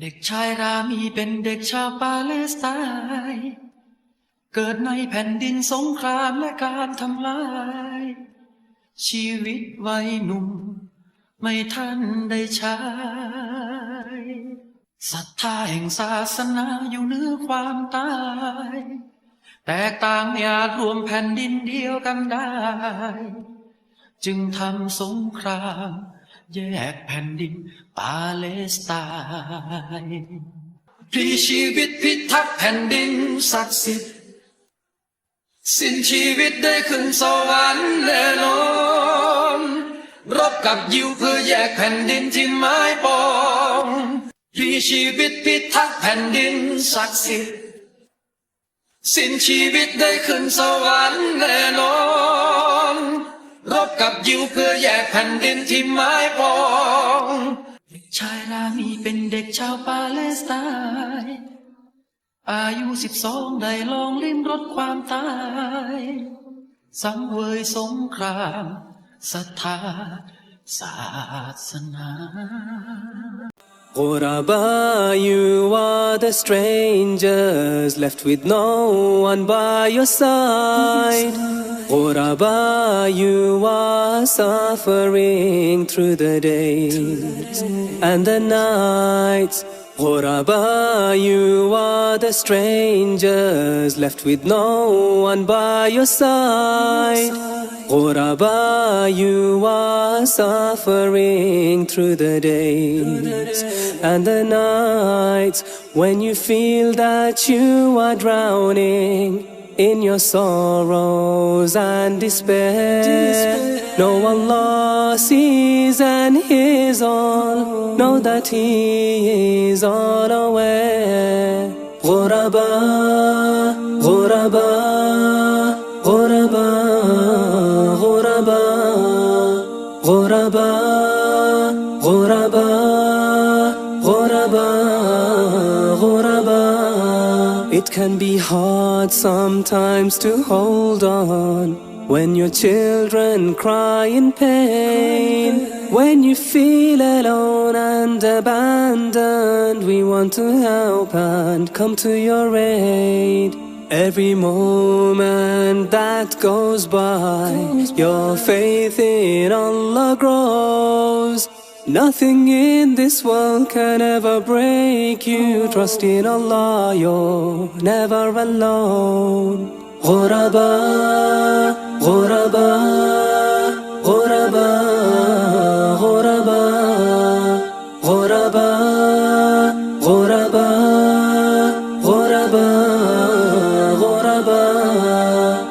เด็กชายรามีเป็นเด็กชาวปาเลสไตน์เกิดในแผ่นดินสงครามและการทำลาย ชีวิตวัยหนุ่ม ไม่ทันได้ใช้ศรัทธาแห่งศาสนาอยู่เหนือความตาย แตกต่างไม่อาจรวมแผ่นดินเดียวกันได้ จึงทำสงคราม แยกแผ่นดินปาเลสไตน์พลีชีวิตพิทักษ์แผ่นดินศักดิ์สิทธิ์สิ้นชีวิตได้ขึ้นสวรรค์แน่นอนรบกับยิวเพื่อแยกแผ่นดินที่ไม้ปองพลีชีวิตพิทักษ์แผ่นดินศักดิ์สิทธิ์สิ้นชีวิตได้ขึ้นสวรรค์แน่นอน กับยิวเพื่อแยกแผ่นดินที่ไม้ปองเด็กชายรามีเป็นเด็กชาวปาเลสไตน์อายุสิบสองได้ลองลิ้มรสความตายสังเวยสงครามศรัทธาศาสนา Ghuraba, you are the strangers left with no one by your side. Ghuraba, you are suffering through the days and the nights. Ghuraba, you are the strangers left with no one by your side. Ghuraba, you are suffering through the days and the nights when you feel that you are drowning in your sorrows and despair. No Allah sees and hears all. Know that He is all aware. Ghuraba, Ghuraba, Ghuraba, Ghuraba, Ghuraba, It can be hard sometimes to hold on when your children cry in pain. When you feel alone and abandoned, we want to help and come to your aid. Every moment that goes by, your faith in Allah grows. Nothing in this world can ever break you. Trust in Allah, you're never alone. غربا غربا غربا